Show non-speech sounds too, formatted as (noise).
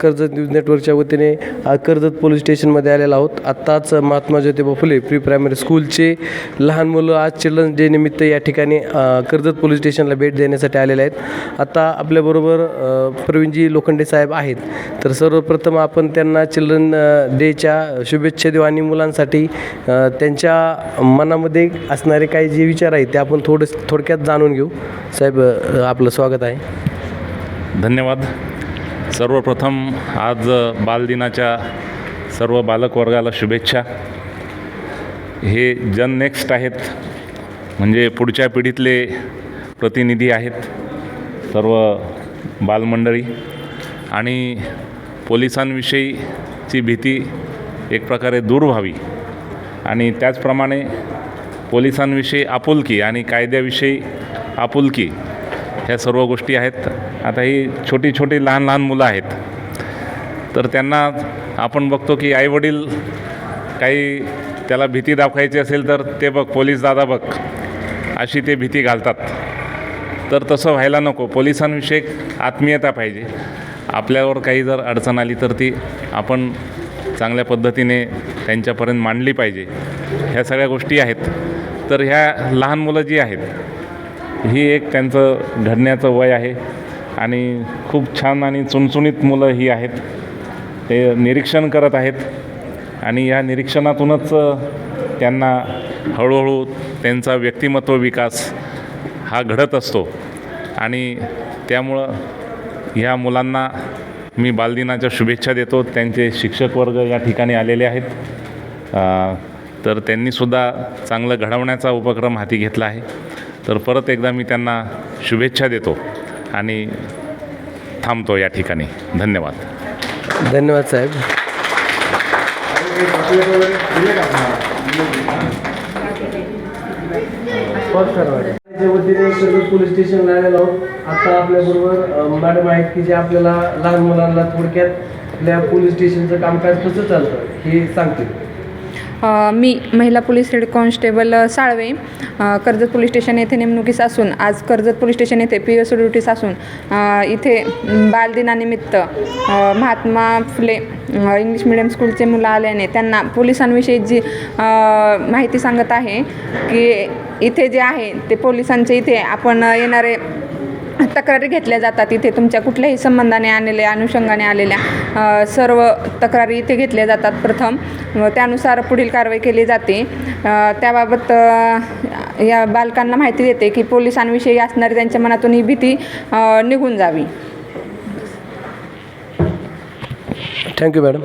Karjat news नेटवर्कच्या वतीने Karjat police स्टेशनमध्ये आलेलो आहोत. आत्ताच महात्मा ज्योतिबा फुले प्री प्रायमरी स्कूलचे लहान मुलं आज चिल्ड्रन्स डे निमित्त या ठिकाणी कर्जत पोलीस स्टेशनला भेट देण्यासाठी आलेले आहेत. आता आपल्याबरोबर प्रवीणजी लोखंडे साहेब आहेत. तर सर्वप्रथम आपण त्यांना चिल्ड्रन डेच्या शुभेच्छा देऊ आणि मुलांसाठी त्यांच्या मनामध्ये असणारे काही जे विचार आहेत ते आपण थोडं थोडक्यात जाणून घेऊ. साहेब आपलं स्वागत आहे. धन्यवाद. सर्वप्रथम आज बालदिनाच्या सर्व बालकवर्गाला शुभेच्छा. हे जन नेक्स्ट आहेत म्हणजे पुढच्या पिढीतले प्रतिनिधी आहेत सर्व बालमंडळी. आणि पोलिसांविषयीची भीती एक प्रकारे दूर व्हावी. आणि त्याचप्रमाणे पोलिसांविषयी आपुलकी आणि कायद्याविषयी आपुलकी ह्या सर्व गोष्टी आहेत. आता ही छोटी छोटी लहान लहान मुलं आहेत. तर त्यांना आपण बघतो की आईवडील काही त्याला भीती दाखवायची असेल तर ते बघ पोलीस दादा बघ अशी ते भीती घालतात. तर तसं व्हायला नको. पोलिसांविषयी आत्मीयता पाहिजे. आपल्यावर काही जर अडचण आली तर ती आपण चांगल्या पद्धतीने त्यांच्यापर्यंत मांडली पाहिजे. ह्या सगळ्या गोष्टी आहेत. तर ह्या लहान मुलं जी आहेत ही एक त्यांचं घडण्याचं वय आहे आणि खूप छान आणि चुणचुणीत मुलं ही आहेत. ते निरीक्षण करत आहेत आणि या निरीक्षणातूनच त्यांना हळूहळू त्यांचा व्यक्तिमत्व विकास हा घडत असतो. आणि त्यामुळं ह्या मुलांना मी बालदिनाच्या शुभेच्छा देतो. त्यांचे शिक्षक वर्ग या ठिकाणी आलेले आहेत. तर त्यांनीसुद्धा चांगलं घडवण्याचा उपक्रम हाती घेतला आहे. तर परत एकदा मी त्यांना शुभेच्छा देतो आणि थांबतो या ठिकाणी. धन्यवाद. धन्यवाद साहेब. पोलीस स्टेशनला आलेलो आहोत. आता आपल्याबरोबर मॅडम आहेत की जे आपल्याला लहान मुलांना थोडक्यात आपल्या पोलीस स्टेशनचं कामकाज कसं चालतं हे सांगतील. मी महिला police head constable Salve Karjat police station येथे नेमणुकीस असून आज कर्जत पोलीस स्टेशन येथे पी एस ड्युटीस असून इथे बालदिनानिमित्त महात्मा फुले इंग्लिश मिडियम स्कूलचे मुलं आल्याने त्यांना पोलिसांविषयी जी माहिती सांगत आहे की इथे जे आहे ते पोलिसांचे इथे आपण येणारे (laughs) तक्रारी घेतल्या जातात इथे. तुमच्या कुठल्याही संबंधाने आलेल्या अनुषंगाने आलेल्या सर्व तक्रारी इथे घेतल्या जातात प्रथम. व त्यानुसार पुढील कारवाई केली जाते. त्याबाबत या बालकांना माहिती देते की पोलिसांविषयी असणारी त्यांच्या मनातून ही भीती निघून जावी. Thank you madam